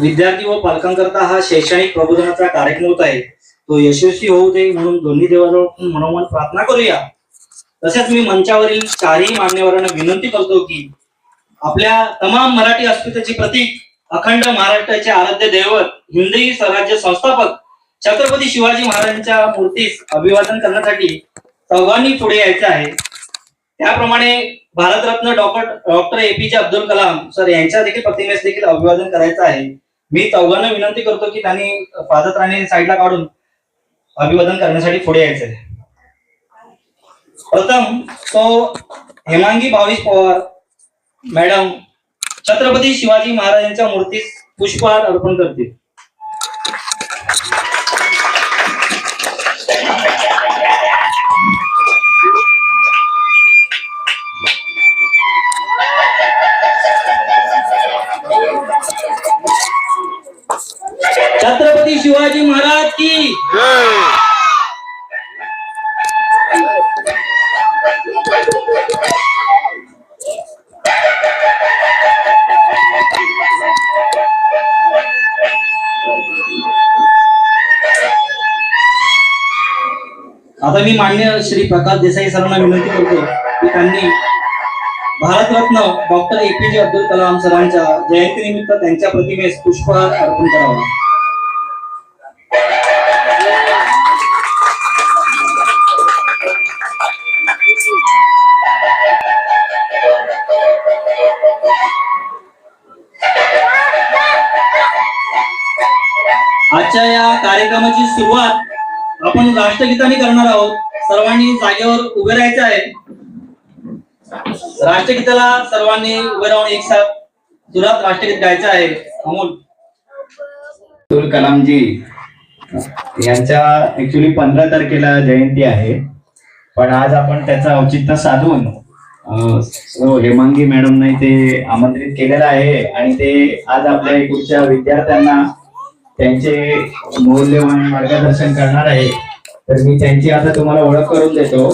विद्यार्थी व पालकांकरता हा शैक्षणिक प्रबोधनाचा कार्यक्रम होत आहे. तो यशस्वी होऊ दे म्हणून दोन्ही देवाजवळ मनोमन प्रार्थना करूया. तसेच मी मंचावरील चारही मान्यवरांना विनंती करतो की आपल्या तमाम मराठी अस्मितेचे प्रतीक अखंड महाराष्ट्राचे आराध्य दैवत हिंदी स्वराज्य संस्थापक छत्रपती शिवाजी महाराजांच्या मूर्तीस अभिवादन करण्यासाठी सर्वांनी पुढे यायचे आहे. त्याप्रमाणे Bharat Ratna doctor doctor APJ Abdul Kalam sir यांच्या देखील प्रतिमेस देखील अभिवादन करायचं आहे. मी चौघांना विनंती करतो की त्यांनी पादत्राणे साईडला काढून अभिवादन करण्यासाठी पुढे यायचं प्रथम तो हेमांगी भावेश पवार मॅडम छत्रपती शिवाजी महाराजांच्या मूर्तीस पुष्पहार अर्पण करतील. छत्रपती शिवाजी महाराज की. आता मी मान्य श्री प्रकाश देसाई सरांना विनंती करतो की त्यांनी भारतरत्न डॉक्टर ए के जे अब्दुल कलाम सरांच्या जयंतीनिमित्त त्यांच्या प्रतिमेस पुष्पहार अर्पण करावा. आपण करणार आहोत. सर्वांनी जागेवर उभे राहायचे आहे. राष्ट्रगीताला सर्वांनी उभे राहून एक साथ सुरात राष्ट्रगीत गायचं आहे. अमोल. अब्दुल कलामजी यांच्या ऍक्च्युली पंधरा तारखेला जयंती आहे. पण आज आपण त्याचं औचित्य साधून हेमांगी मॅडमने ते आमंत्रित केलेलं आहे आणि ते आज आपल्या एकूणच्या विद्यार्थ्यांना त्यांचे मौल्यवान मार्गदर्शन करणार आहे. तर मी त्यांची आता तुम्हाला ओळख करून देतो.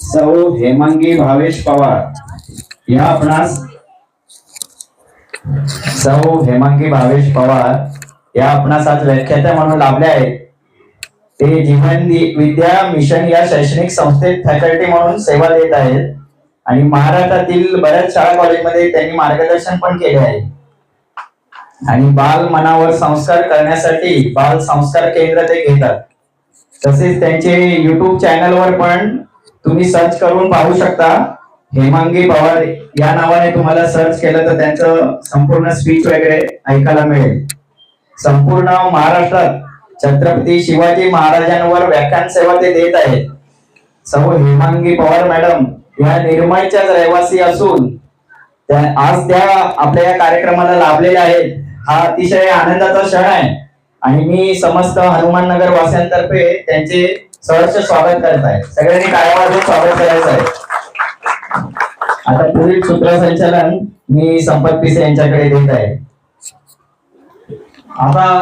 सौ हेमांगी भावेश पवार. या आपणास सौ हेमांगी भावेश पवार या आपणास आज व्याख्यात्या म्हणून लाभल्या आहेत. ते जीवन विद्या मिशन या शैक्षणिक संस्थेत फॅकल्टी म्हणून सेवा देत आहेत. आणि महाराष्ट्रातील बऱ्याच शाळा कॉलेजमध्ये त्यांनी मार्गदर्शन पण केले आहे. आणि बाल मनावर संस्कार करण्यासाठी बाल संस्कार केंद्र ते घेतात. तसेच त्यांचे युट्यूब चॅनलवर पण तुम्ही सर्च करून पाहू शकता. हेमांगी पवार या नावाने तुम्हाला सर्च केलं तर त्यांचं संपूर्ण स्पीच वगैरे ऐकायला मिळेल. संपूर्ण महाराष्ट्रात छत्रपती शिवाजी महाराजांवर व्याख्यान सेवा ते देत आहेत. सौ हेमांगी पवार मॅडम या निर्मळच्याच रहिवासी असून त्या- आज त्या आपल्या या कार्यक्रमाला लाभलेल्या आहेत. हा अतिशय आनंदाचा क्षण आहे. आणि मी समस्त हनुमान नगर वासियांतर्फे त्यांचे सहर्ष स्वागत करत आहे. सगळ्यांनी टाळ्या स्वागत करायचं आहे. आता पुढील सूत्रसंचालन मी संपत पिसे यांच्याकडे देत आहे. आता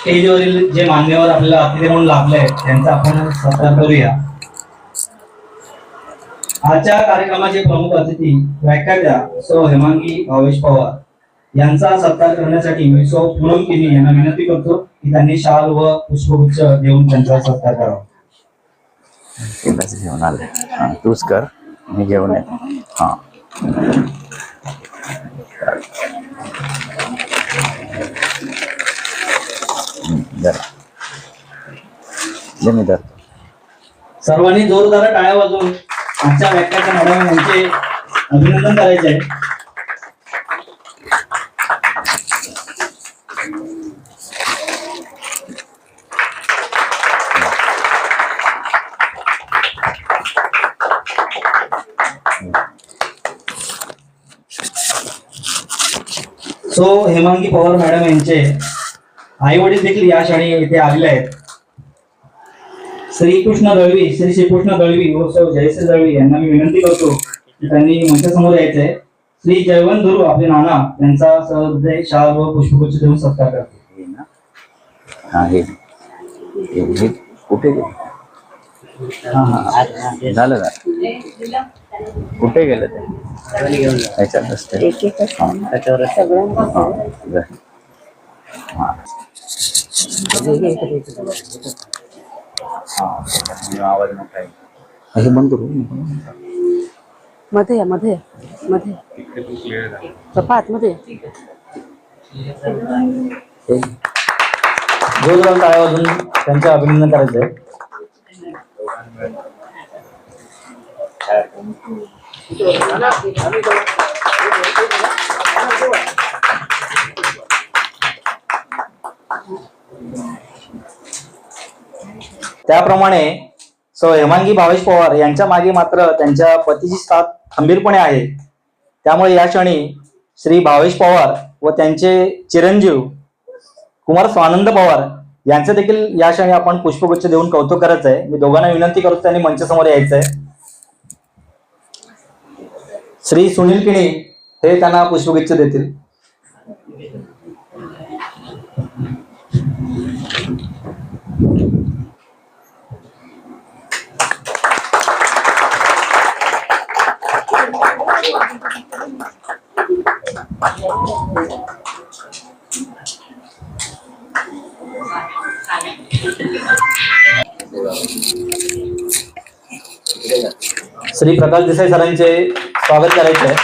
स्टेजवरील जे मान्यवर आपल्याला अतिथी म्हणून लाभले आहेत त्यांचा आपण सत्कार करूया. आजच्या कार्यक्रमाचे प्रमुख अतिथी व्याख्यात्या सौ हेमांगी भावेश पवार. यांचा सत्कार करण्यासाठी मी सौ पूनम किनी यांना विनंती करतो की त्यांनी शाल व पुष्पगुच्छ देऊन त्यांचा सत्कार करावा. घेऊन आले हा तूच कर. मी घेऊन येतो हा. सर्वांनी जोरदार टाळ्या वाजवून आजच्या व्याख्याच्या मॅडम यांचे अभिनंदन करायचे आहे. सो हेमांगी पवार मॅडम यांचे आई वडील देखील या क्षणी इथे आलेले आहेत. श्रीकृष्ण दळवी श्री श्रीकृष्ण दळवी हो, व सौ जयश्री दळवी यांना मी विनंती करतो की त्यांनी मंचासमोर यायचंय श्री जयवंत धुरू आपले नाना यांचा सहृदय शाल व पुष्पगुच्छ देऊन सत्कार करतो. आहे. कुठे गेले? हा हा. झालं ना कुठे गेलं ते? याच्यातच ते. बरं. आवाज मोठा आहे हे बंद करू मध्ये या मध्ये मध्ये पप्पा आतमध्ये जोरदार टाळ्या वाजून त्यांचे अभिनंदन करायचं आहे त्याप्रमाणे सो हेमांगी भावेश पवार यांच्या मागे मात्र त्यांच्या पतीची साथ खंबीरपणे आहे. त्यामुळे या क्षणी श्री भावेश पवार व त्यांचे चिरंजीव कुमार स्वानंद पवार यांचं देखील या क्षणी आपण पुष्पगुच्छ देऊन कौतुक करायचं आहे मी दोघांना विनंती करतो त्यांनी मंचासमोर यायचं आहे श्री सुनील किणी हे त्यांना पुष्पगुच्छ देतील. श्री प्रकाश देसाई सरांचे स्वागत करायचे आहे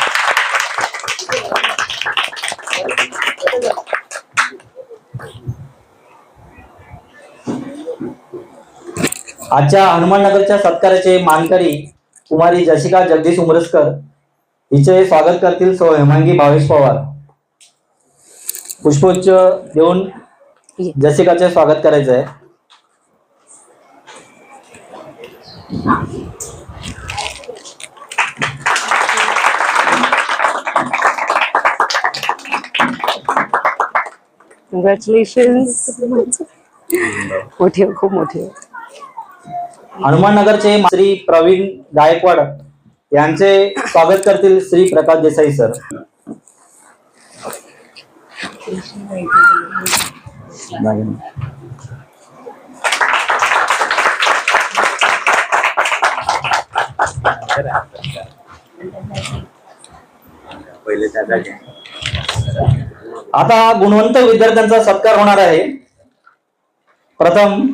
आजच्या हनुमाननगरच्या सत्काराचे मानकरी कुमारी जशिका जगदीश उमरसकर हिचे स्वागत करतील सो हेमांगी भावेश पवार. पुष्पोच्च देऊन जशिकाचे स्वागत करायचं आहे कॉंग्रॅच्युलेशन्स मोठी आहे, खूप मोठी आहे. हनुमाननगरचे श्री प्रवीण गायकवाड यांचे स्वागत करतील श्री प्रकाश देसाई सर. पहिले. आता गुणवंत विद्यार्थ्यांचा सत्कार होणार आहे. प्रथम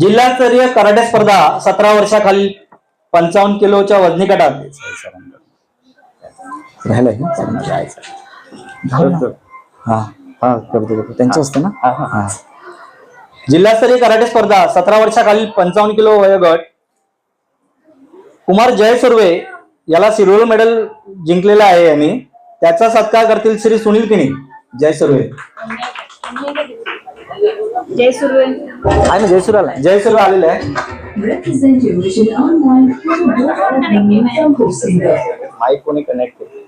जिल्हास्तरीय कराटे स्पर्धा सतरा वर्षाखालील पंचावन्न किलोच्या वजनी गटात. हा हा त्यांचं असतं ना? हा जिल्हास्तरीय कराटे स्पर्धा सतरा वर्षाखालील पंचावन्न किलो वयोगट कुमार जय सुर्वे याला सिल्वर मेडल जिंकलेलं आहे यांनी. त्याचा सत्कार करतील श्री सुनील किणी जय सुर्वे. जय सुरवे. आहे ना जयसुराला जय सुर्वे आलेले आहे. माईक कोणी कनेक्ट केलं?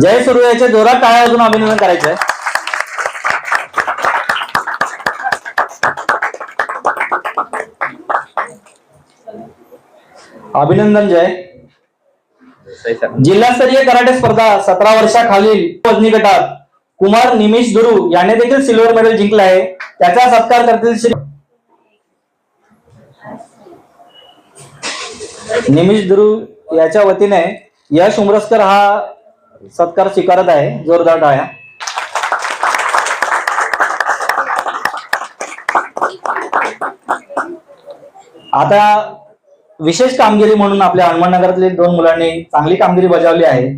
जय सुर्वे याचे जोरात टाळ्या वाजून अभिनंदन करायचं आहे अभिनंदन जय. जिल्हास्तरीय कराटे स्पर्धा सतरा वर्षाखालील वजनी गटात कुमार निमिष गुरु याने देखील सिल्वर मेडल जिंकला आहे. त्याचा सत्कार करतील श्री निमिष दुरू याच्या वतीने यश उमरसकर हा सत्कार स्वीकारत आहे. जोरदार टाळ्या. आता विशेष कामगिरी म्हणून आपल्या हनुमाननगरातील दोन मुलांनी चांगली कामगिरी बजावली आहे.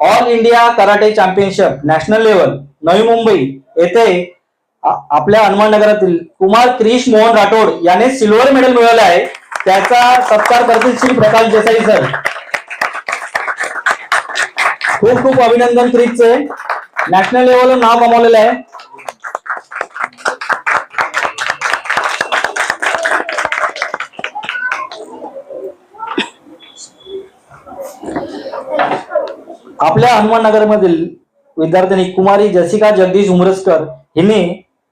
All India karate championship national level Navi Mumbai येथे आपल्या हनुमाननगरातील कुमार क्रिश मोहन राठोड याने सिल्वर मेडल मिळवले आहे. त्याचा सत्कार करतील श्री प्रकाश देसाई सर. खूप खूप अभिनंदन क्रिशचे. नॅशनल लेवलवर नाव कमावलेलं आहे. आपल्या हनुमाननगरमधील विद्यार्थिनी कुमारी जसिका जगदीश उमरसकर हिने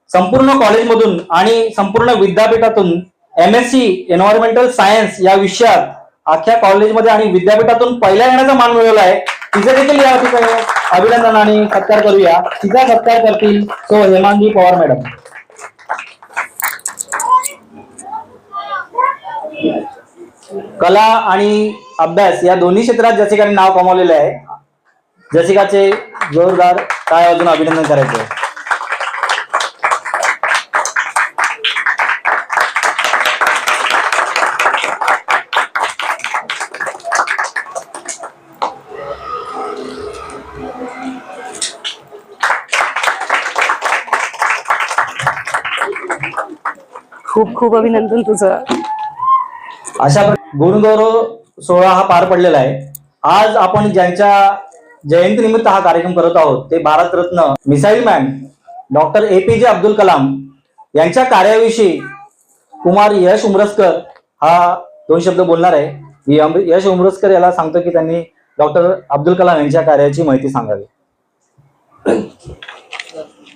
संपूर्ण कॉलेजमधून आणि संपूर्ण विद्यापीठातून M S C environmental science या विषयात अख्ख्या कॉलेजमध्ये आणि विद्यापीठातून पहिल्या येण्याचा मान मिळवला आहे. तिचे देखील या ठिकाणी अभिनंदन आणि सत्कार करूया. तिचा सत्कार करतील सो हेमांगी पवार मॅडम. कला आणि अभ्यास या दोन्ही क्षेत्रात जसिकाने नाव कमावलेले आहे. जसिकाचे जोरदार काय अजून अभिनंदन करायचं? खूप खूप अभिनंदन तुझं. अशा गुरुगौरव सोहळा हा पार पडलेला आहे. आज आपण ज्यांच्या जयंती निमित्त हा कार्यक्रम करत आहोत. ते Bharat Ratna missile man doctor A P J Abdul Kalam यांच्या कार्याविषयी कुमार यश उमरसकर हा दोन शब्द बोलणार आहे. मी यश उमरसकर याला सांगतो की त्यांनी डॉक्टर अब्दुल कलाम यांच्या कार्याची माहिती सांगावी.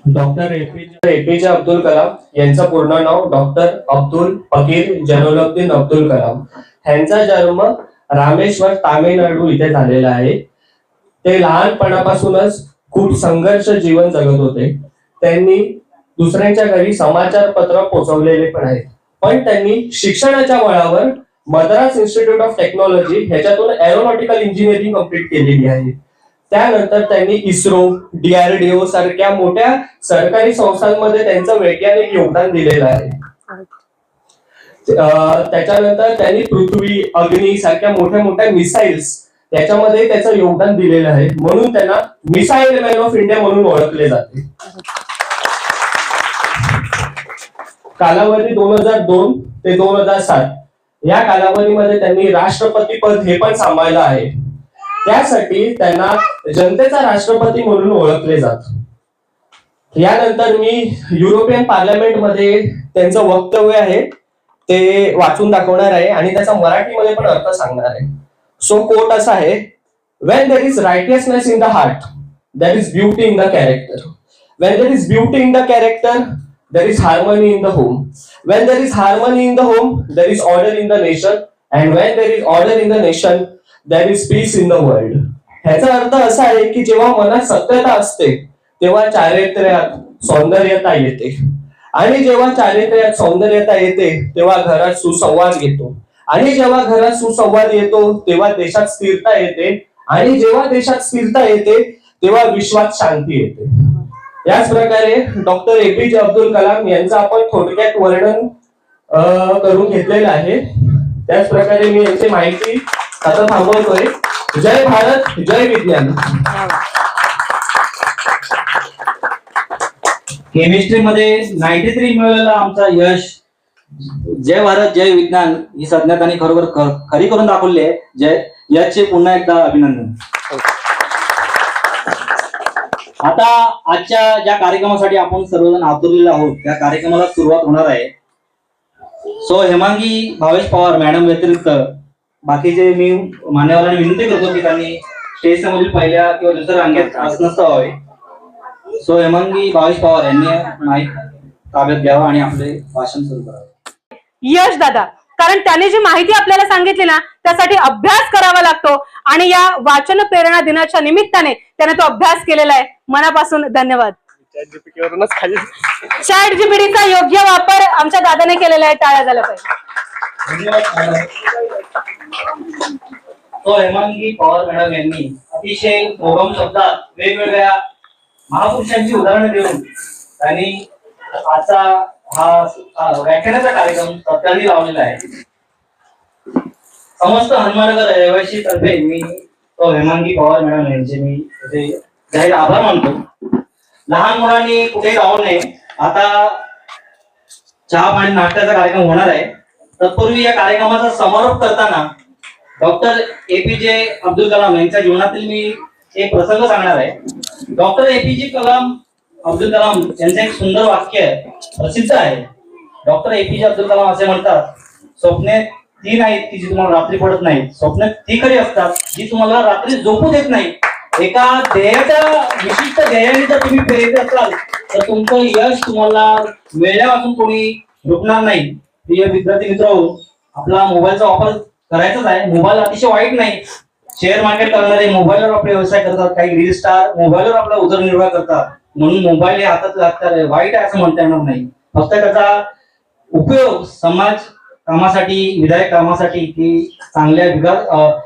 डॉक्टर एपीजे अब्दुल कलाम यांचं पूर्ण नाव डॉक्टर अब्दुल फकीर जलालुद्दीन अब्दुल कलाम. यांचा जन्म रामेश्वर तामिळनाडू इथे झालेला आहे. ते लहानपणापासूनच खूप संघर्ष जीवन जगत होते. त्यांनी दुसऱ्यांच्या घरी समाचार पत्र पोहोचवलेले पण आहेत. पण त्यांनी शिक्षणाच्या वळावर मद्रास इन्स्टिट्यूट ऑफ टेक्नॉलॉजी ह्याच्यातून एरोनॉटिकल इंजिनिअरिंग कंप्लीट केलेली आहे. त्यानंतर त्यांनी इस्रो डीआरडीओ सारख्या मोठ्या सरकारी संस्थांमध्ये त्यांचं वैज्ञानिक योगदान दिलेलं आहे. त्याच्यानंतर त्यांनी पृथ्वी अग्नी सारख्या मोठ्या मोठ्या मिसाईल्स त्याच्यामध्ये त्याचं योगदान दिलेलं आहे. म्हणून त्यांना मिसाईल मॅन ऑफ इंडिया म्हणून ओळखले जाते. कालावधी दोन हजार दोन ते दोन हजार सात. या कालावधीमध्ये त्यांनी राष्ट्रपती पद हे पण सांभाळलं आहे. त्यासाठी त्यांना जनतेचा राष्ट्रपती म्हणून ओळखले जात. यानंतर मी युरोपियन पार्लमेंटमध्ये त्यांचं वक्तव्य आहे ते वाचून दाखवणार आहे आणि त्याचा मराठीमध्ये पण अर्थ सांगणार आहे. सो कोट असा आहे when there is righteousness in the heart there is beauty in the character when there is beauty in the character there is harmony in the home when there is harmony in the home there is order in the nation and when there is order in the nation there is peace in the world ह्याचा अर्थ असा आहे की जेव्हा मनात सत्यता असते तेव्हा चारित्र्यात सौंदर्यता येते. आणि जेव्हा चारित्र्यात सौंदर्यता येते तेव्हा घरात सुसंवाद येतो. आणि जेव्हा घरात सुसंवाद येतो तेव्हा देशात स्थिरता येते. आणि जेव्हा देशात स्थिरता येते तेव्हा विश्वात शांती येते. याच प्रकारे डॉक्टर एपीजे अब्दुल कलाम यांचं आपण थोडक्यात वर्णन करून घेतलेलं आहे. त्याच प्रकारे मी यांची माहिती आता थांबवतोय. जय भारत जय विज्ञान. केमिस्ट्री मध्ये नाईन्टी थ्री मिळालेला आमचा यश. जय भारत जय विज्ञान ही संज्ञा त्यांनी खरोखर खरी करून दाखवली आहे. जय यशचे पुन्हा एकदा अभिनंदन. आता आजच्या ज्या कार्यक्रमासाठी आपण सर्वजण आतुरलेलो आहोत त्या कार्यक्रमाला सुरुवात होणार आहे. सो हेमांगी भावेश पवार मॅडम व्यतिरिक्त बाकीचे मी मान्यवरांना विनंती करतो की त्यांनी स्टेज समोरील पहिल्या किंवा दुसऱ्या रांगेत आसनस्थ व्हावे सो हेमांगी भावेश पवार यांनी माईक ताब्यात घ्यावा आणि आपले भाषण सुरू करावे. यश दादा. कारण त्याने जी माहिती आपल्याला सांगितली ना त्यासाठी अभ्यास करावा लागतो. आणि या वाचन प्रेरणा दिनाच्या निमित्ताने त्याने तो अभ्यास केलेला आहे. मनापासून धन्यवाद. चॅट जीपीटीचा योग्य वापर आमच्या दादाने केलेला आहे. टाळ्या झाल्या पाहिजे. तो हेमांगी पवार मॅडम यांनी अतिशय मोगम शब्दात वेगवेगळ्या महापुरुषांची उदाहरणं देऊन त्यांनी आजचा हा व्याख्यानाचा कार्यक्रम तत्काळी लावलेला आहे. समस्त हनुमानगर रहिवासी तर्फे मी तो हेमांगी पवार मॅडम यांचे मी जाहीर आभार मानतो. लहान मुलांनी कुठे जाऊ नये. आता चहा पाणी नाश्त्याचा कार्यक्रम होणार आहे. तत्पूर्वी या कार्यक्रमाचा समारोप करताना डॉक्टर एपीजे अब्दुल कलाम यांच्या जीवनातील मी एक प्रसंग सांगणार आहे. डॉक्टर एपीजे कलाम अब्दुल कलाम यांचं एक सुंदर वाक्य प्रसिद्ध आहे. डॉक्टर एपीजे अब्दुल कलाम असे म्हणतात स्वप्ने ती नाहीत की जी तुम्हाला रात्री पडत नाही स्वप्न ती खरी असतात जी तुम्हाला रात्री झोपू देत नाही एका ध्येयाच्या विशिष्ट ध्येयाने जर तुम्ही प्रेरित असाल तर तुमचं यश तुम्हाला वेळापासून कोणी रोखणार नाही. प्रिय विद्यार्थी मित्र आपला मोबाईलचा वापर करायचाच आहे. मोबाईल अतिशय वाईट नाही. शेअर मार्केट करणारे मोबाईलवर आपले व्यवसाय करतात. काही रील स्टार मोबाईलवर आपला उदरनिर्वाह करतात. म्हणून मोबाईल हे हातात लागतात. वाईट आहे असं म्हणता येणार नाही. फक्त त्याचा उपयोग समाज कामासाठी विधायक कामासाठी की चांगल्या विकास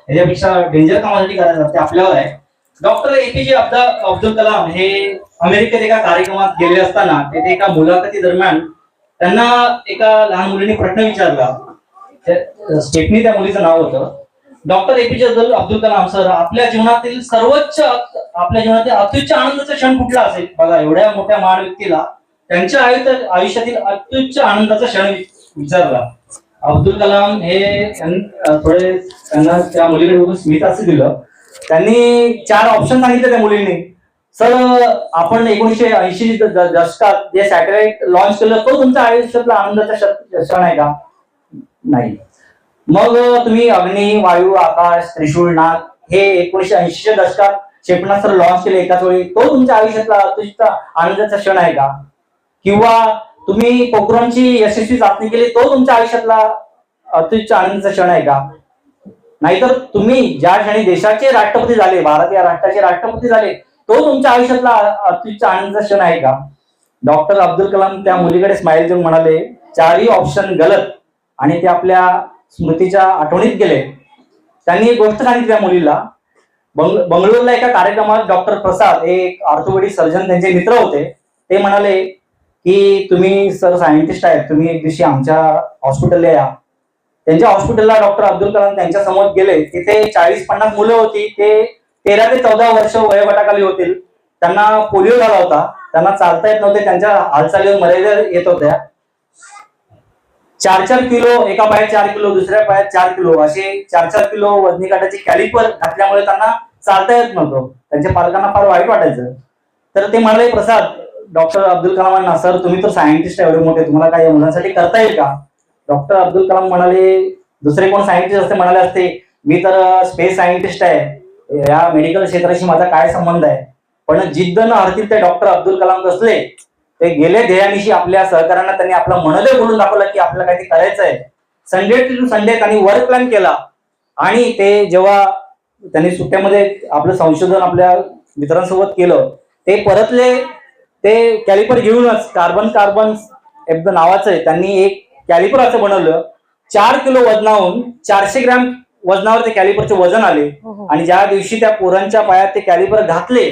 याच्यापेक्षा डेंजर कामासाठी करायला ते आपल्यावर आहे. डॉक्टर एपीजे अब्दुल अब्दुल कलाम हे अमेरिकेत एका कार्यक्रमात गेले असताना तेथे एका मुलाखती दरम्यान त्यांना एका लहान मुलीने प्रश्न विचारला. स्टेटनी स्टेफनी त्या मुलीचं नाव होतं. Doctor APJ Abdul Abdul Kalam sir आपल्या जीवनातील सर्वोच्च आपल्या जीवनातील अत्युच्च आनंदाचा क्षण कुठला असेल? बघा एवढ्या मोठ्या महान व्यक्तीला त्यांच्या आयुष्यात आयुष्यातील अत्युच्च आनंदाचा क्षण विचारला. अब्दुल कलाम हे थोडे त्यांना त्या मुलीकडे बघून स्मित असं दिलं. त्यांनी चार ऑप्शन सांगितले त्या मुलींनी. सर आपण एकोणीशे ऐंशी दशकात जे सॅटेलाइट लॉन्च केलं तो तुमच्या आयुष्यातला आनंदाचा क्षण क्षण आहे का? नाही. मग तुम्ही अग्नी वायू आकाश त्रिशूळ नाग हे एकोणीशे ऐंशीच्या दशकात क्षेपणास्त्र लॉन्च केले एकाच वेळी. तो तुमच्या आयुष्यातला अतिशय आनंदाचा क्षण आहे का? किंवा तुम्ही पोखरणची यशस्वी चाचणी केली तो तुमच्या आयुष्यातला अतिशय आनंदाचा क्षण आहे का? नाहीतर तुम्ही ज्या क्षणी देशाचे राष्ट्रपती झाले भारत या राष्ट्राचे राष्ट्रपती झाले तो तुमच्या आयुष्यातला अतिशय आनंदाचा क्षण आहे का? डॉक्टर अब्दुल कलाम त्या मुलीकडे स्माईल देऊन म्हणाले चारही ऑप्शन गलत आणि ते आपल्या स्मृतीच्या आठवणीत गेले. त्यांनी एक गोष्ट सांगितली त्या मुलीला. बंग बंगळुरूला एका कार्यक्रमात डॉक्टर प्रसाद एक ऑर्थोपेडिक सर्जन त्यांचे मित्र होते. ते म्हणाले की तुम्ही सर सायंटिस्ट आहेत. तुम्ही एक दिवशी आमच्या हॉस्पिटलला या. त्यांच्या हॉस्पिटलला डॉक्टर अब्दुल कलाम त्यांच्यासमोर गेले. तिथे चाळीस पन्नास मुलं होती. ते तेरा ते चौदा वर्ष वयोगटाखाली होतील. त्यांना पोलिओ झाला होता. त्यांना चालता येत नव्हते. त्यांच्या हालचालीवर मर्यादा येत होत्या. चार चार किलो एका पायात चार किलो दुसऱ्या पायात चार किलो. असे चार चार किलो वजनी काटाचे कॅलिपर घातल्यामुळे त्यांना चालता येत नव्हतं. त्यांच्या पालकांना फार वाईट वाटायचं. तर ते म्हणाले प्रसाद डॉक्टर अब्दुल कलामांना सर तुम्ही तर सायंटिस्ट आहे एवढे मोठे तुम्हाला काय मुलांसाठी करता येईल का? डॉक्टर अब्दुल कलाम म्हणाले दुसरे कोण सायंटिस्ट असते? म्हणाले असते मी तर स्पेस सायंटिस्ट आहे. या मेडिकल क्षेत्राशी माझा काय संबंध आहे? पण जिद्द न हरतील ते डॉक्टर अब्दुल कलाम कसले ते गेले ध्येयानिशी आपल्या सहकाऱ्यांना त्यांनी आपला मनोदय बोलून दाखवला की आपल्याला काहीतरी करायचं आहे संडे टू संडे त्यांनी वर्क प्लॅन केला. आणि ते जेव्हा त्यांनी सुट्ट्यामध्ये आपलं संशोधन आपल्या मित्रांसोबत केलं ते परतले ते कॅलिपर घेऊनच कार्बन कार्बन एकदा नावाचं आहे त्यांनी एक कॅलिपर असं बनवलं चार किलो वजनाहून चारशे ग्रॅम वजनावर ते कॅलिपरचे वजन आले. आणि ज्या दिवशी त्या पोरांच्या पायात ते कॅलिपर घातले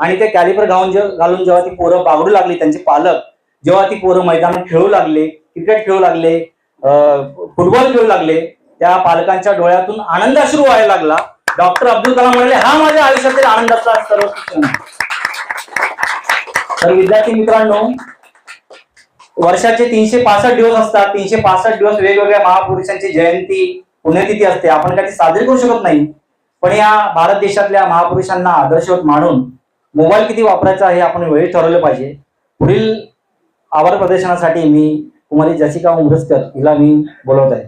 आणि ते कॅलिपर घालून घालून जेव्हा ती पोरं बागडू लागली त्यांचे पालक जेव्हा ती पोरं मैदानात खेळू लागले क्रिकेट खेळू लागले फुटबॉल खेळू लागले त्या पालकांच्या डोळ्यातून आनंद अश्रू व्हायला लागला. डॉक्टर अब्दुल कलाम म्हणाले हा माझ्या आयुष्यातील आनंदाचा सर्व तर विद्यार्थी मित्रांनो वर्षाचे तीनशे पासष्ट दिवस असतात. तीनशे पासष्ट दिवस वेगवेगळ्या महापुरुषांची जयंती पुण्यतिथी असते. आपण काही साजरी करू शकत नाही. पण या भारत देशातल्या महापुरुषांना आदर्शवत मानून मोबाईल किती वापरायचा हे आपण वेळी ठरवलं पाहिजे. पुढील आभार प्रदर्शनासाठी मी कुमारी जसिका उमरसकर हिला मी बोलवत आहे.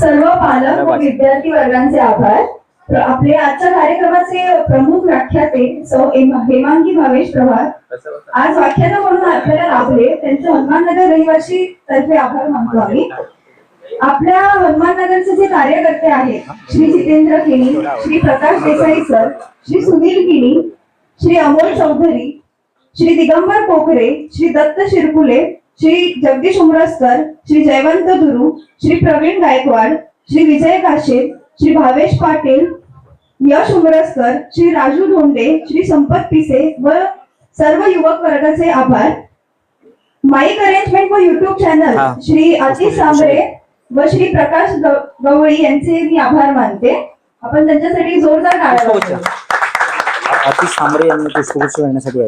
सर्व पालक व विद्यार्थी वर्गांचे आभार. आपले आजच्या कार्यक्रमाचे प्रमुख व्याख्याते सौ हेम- हेमांगी भावेश प्रभात आज व्याख्यानं म्हणून आपल्याला लाभले. त्यांचे हनुमाननगर रहिवासी तर्फे आभार मानतो आम्ही. आपल्या हनुमाननगरचे जे कार्यकर्ते आहेत श्री जितेंद्र किनी श्री प्रकाश देसाई सर श्री सुनील किनी श्री अमोल चौधरी श्री दिगंबर पोखरे श्री दत्त शिरकुले श्री जगदीश उमरसकर श्री जयवंत दुरू श्री प्रवीण गायकवाड श्री विजय काशे श्री भावेश पाटील यश उमरसकर श्री राजू धोंडे श्री संपत पिसे व सर्व युवक वर्गाचे आभार माईक अरेंजमेंट व युट्यूब चॅनल. श्री आतिश सांबरे व श्री प्रकाश गव- गवळी यांचे मी आभार मानते. आपण त्यांच्यासाठी जोरदार. अतिश सांबरे यांना पुष्पगुच्छ घेण्यासाठी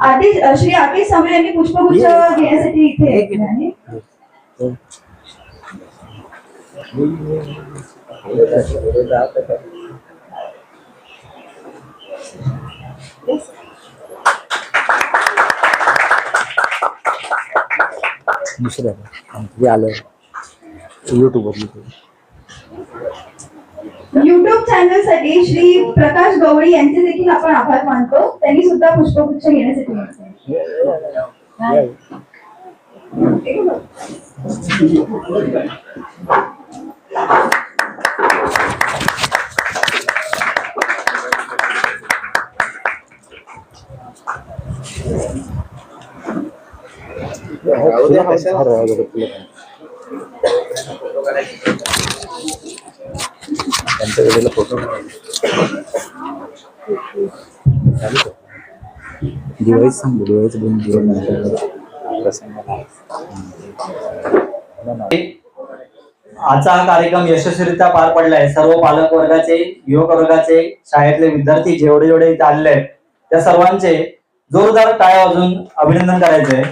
आतिश श्री आतिश सांबरे यांनी पुष्पगुच्छ घेण्यासाठी इथे आहे. दुसरं हे आलं. युट्यूब युट्यूब चॅनल साठी श्री प्रकाश गवळी यांचे देखील आपण आभार मानतो त्यांनी सुद्धा पुष्पगुच्छ घेण्यासाठी येत आहे. तुला काय- त्यांच्या वेळेला फोटो. दिवाळीच सांगू दिवाळीचं दोन दिवस नंतर प्रसंगाला आजचा हा कार्यक्रम यशस्वीरित्या पार पडलाय. सर्व पालक वर्गाचे युवक वर्गाचे शाळेतले विद्यार्थी जेवढे जेवढे इथे आलेले आहेत त्या सर्वांचे जोरदार टाळ्या वाजून अभिनंदन करायचंय.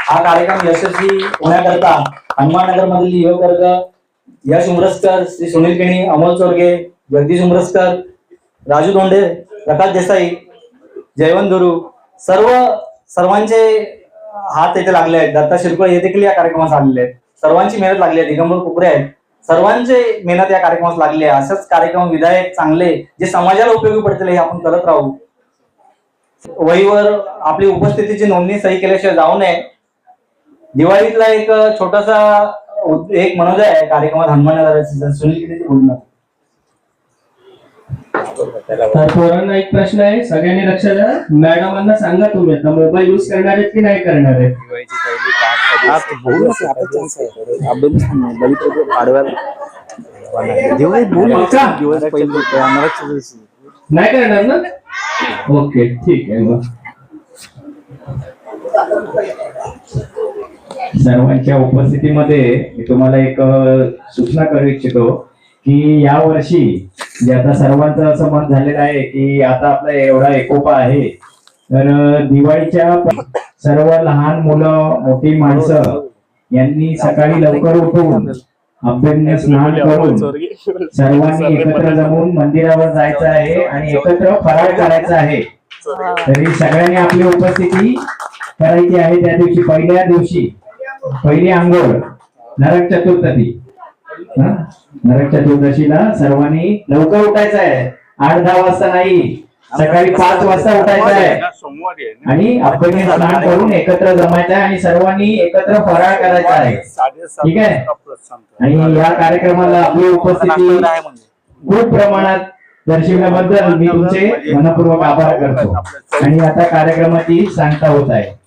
हा कार्यक्रम यशस्वी होण्याकरता हनुमाननगर मधील युवक वर्ग यश उमरसकर श्री सुनील केणी अमोल चोरगे जगदीश उमरसकर राजू धोंडे प्रकाश देसाई जयवंत गुरु सर्व सर्वांचे हात येथे लागले आहेत. दत्ता शिरकोळे हे देखील या कार्यक्रमास आलेले आहेत. सर्वांची मेहनत लागली आहे. दिगंबर कुकरे आहेत. सर्वांचे मेहनत या कार्यक्रमास लागली आहे. असंच कार्यक्रम विधायक चांगले जे समाजाला उपयोगी पडतील हे आपण करत राहू. वहीवर आपली उपस्थितीची नोंदणी सही केल्याशिवाय जाऊ नये. दिवाळीतला एक छोटासा एक मनोदय आहे. कार्यक्रमात हनुमान सुनील किती बोलणार. तर पोरांना एक प्रश्न आहे. सगळ्यांनी लक्ष द्या. मॅडमांना सांगा तुम्ही आता मोबाईल युज करणार आहेत की नाही करणार आहे. नाही करणार ना? ओके ठीक आहे मग. सर्वांच्या उपस्थितीमध्ये मी तुम्हाला एक सूचना करू इच्छितो की या म्हणजे आता सर्वांचं असं मत झालेलं आहे की आता आपला एवढा एकोपा आहे. तर दिवाळीच्या सर्व लहान मुलं मोठी माणसं यांनी सकाळी लवकर उठून अभ्यंग स्नान करून सर्वांनी एकत्र जमून मंदिरावर जायचं आहे आणि एकत्र फराळ करायचा आहे. तरी सगळ्यांनी आपली उपस्थिती करायची आहे त्या दिवशी पहिल्या दिवशी. पहिली आंघोळ नरक चतुर्थी. हं? नरक चतुर्दशीला सर्वांनी लवकर उठायचं आहे. आठ दहा वाजता नाही. सकाळी पाच वाजता उठायचं आहे? आणि अभ्यंग स्नान करून एकत्र जमायचं आहे आणि सर्वांनी एकत्र फराळ करायचा आहे. ठीक आहे? आणि या कार्यक्रमाला आपली उपस्थिती म्हणजे. खूप प्रमाणात दर्शविल्याबद्दल मी तुमचे मनपूर्वक आभार करतो. आणि आता कार्यक्रमाची सांगता होत आहे.